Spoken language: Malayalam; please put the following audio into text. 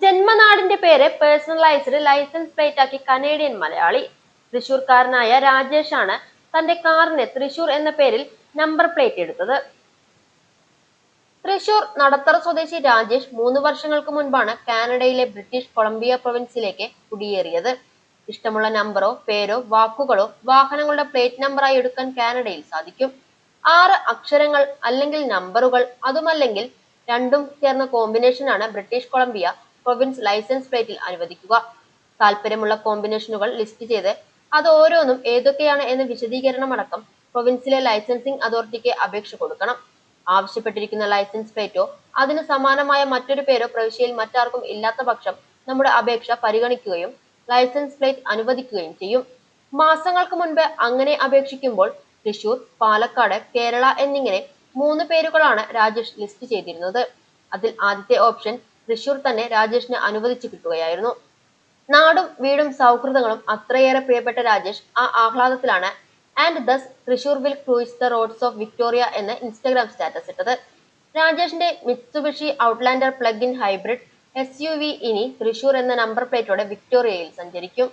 ജന്മനാടിന്റെ പേര് പേഴ്സണലൈസ്ഡ് ലൈസൻസ് പ്ലേറ്റ് ആക്കി കനേഡിയൻ മലയാളി. തൃശൂർക്കാരനായ രാജേഷ് ആണ് തന്റെ കാറിന് തൃശൂർ എന്ന പേരിൽ നമ്പർ പ്ലേറ്റ് എടുത്തത്. തൃശൂർ നടത്തറ സ്വദേശി രാജേഷ് മൂന്ന് വർഷങ്ങൾക്ക് മുൻപാണ് കാനഡയിലെ ബ്രിട്ടീഷ് കൊളംബിയ പ്രൊവിൻസിലേക്ക് കുടിയേറിയത്. ഇഷ്ടമുള്ള നമ്പറോ പേരോ വാക്കുകളോ വാഹനങ്ങളുടെ പ്ലേറ്റ് നമ്പറായി എടുക്കാൻ കാനഡയിൽ സാധിക്കും. ആറ് അക്ഷരങ്ങൾ അല്ലെങ്കിൽ നമ്പറുകൾ അതുമല്ലെങ്കിൽ രണ്ടും ചേർന്ന കോമ്പിനേഷനാണ് ബ്രിട്ടീഷ് കൊളംബിയ പ്രൊവിൻസ് ലൈസൻസ് പ്ലേറ്റിൽ അനുവദിക്കുക. താല്പര്യമുള്ള കോമ്പിനേഷനുകൾ ലിസ്റ്റ് ചെയ്ത് അത് ഓരോന്നും ഏതൊക്കെയാണ് എന്ന വിശദീകരണമടക്കം പ്രൊവിൻസിലെ ലൈസൻസിംഗ് അതോറിറ്റിക്ക് അപേക്ഷ കൊടുക്കണം. ആവശ്യപ്പെട്ടിരിക്കുന്ന ലൈസൻസ് പ്ലേറ്റോ അതിന് സമാനമായ മറ്റൊരു പേരോ പ്രവിശ്യയിൽ മറ്റാർക്കും ഇല്ലാത്ത പക്ഷം നമ്മുടെ അപേക്ഷ പരിഗണിക്കുകയും ലൈസൻസ് പ്ലേറ്റ് അനുവദിക്കുകയും ചെയ്യും. മാസങ്ങൾക്ക് മുൻപ് അങ്ങനെ അപേക്ഷിക്കുമ്പോൾ തൃശൂർ പാലക്കാട് കേരള എന്നിങ്ങനെ മൂന്ന് പേരുകളാണ് രാജേഷ് ലിസ്റ്റ് ചെയ്തിരുന്നത്. അതിൽ ആദ്യത്തെ ഓപ്ഷൻ തൃശൂർ തന്നെ രാജേഷിന് അനുവദിച്ചു കിട്ടുകയായിരുന്നു. നാടും വീടും സൗഹൃദങ്ങളും അത്രയേറെ പ്രിയപ്പെട്ട രാജേഷ് ആ ആഹ്ലാദത്തിലാണ് and this Thrissur will cruise the roads of Victoria എന്ന ഇൻസ്റ്റഗ്രാം സ്റ്റാറ്റസ് ഇട്ടത്. രാജേഷിന്റെ Mitsubishi Outlander plug in hybrid S U V ഇനി തൃശൂർ എന്ന നമ്പർ പ്ലേറ്റോടെ വിക്ടോറിയയിൽ സഞ്ചരിക്കും.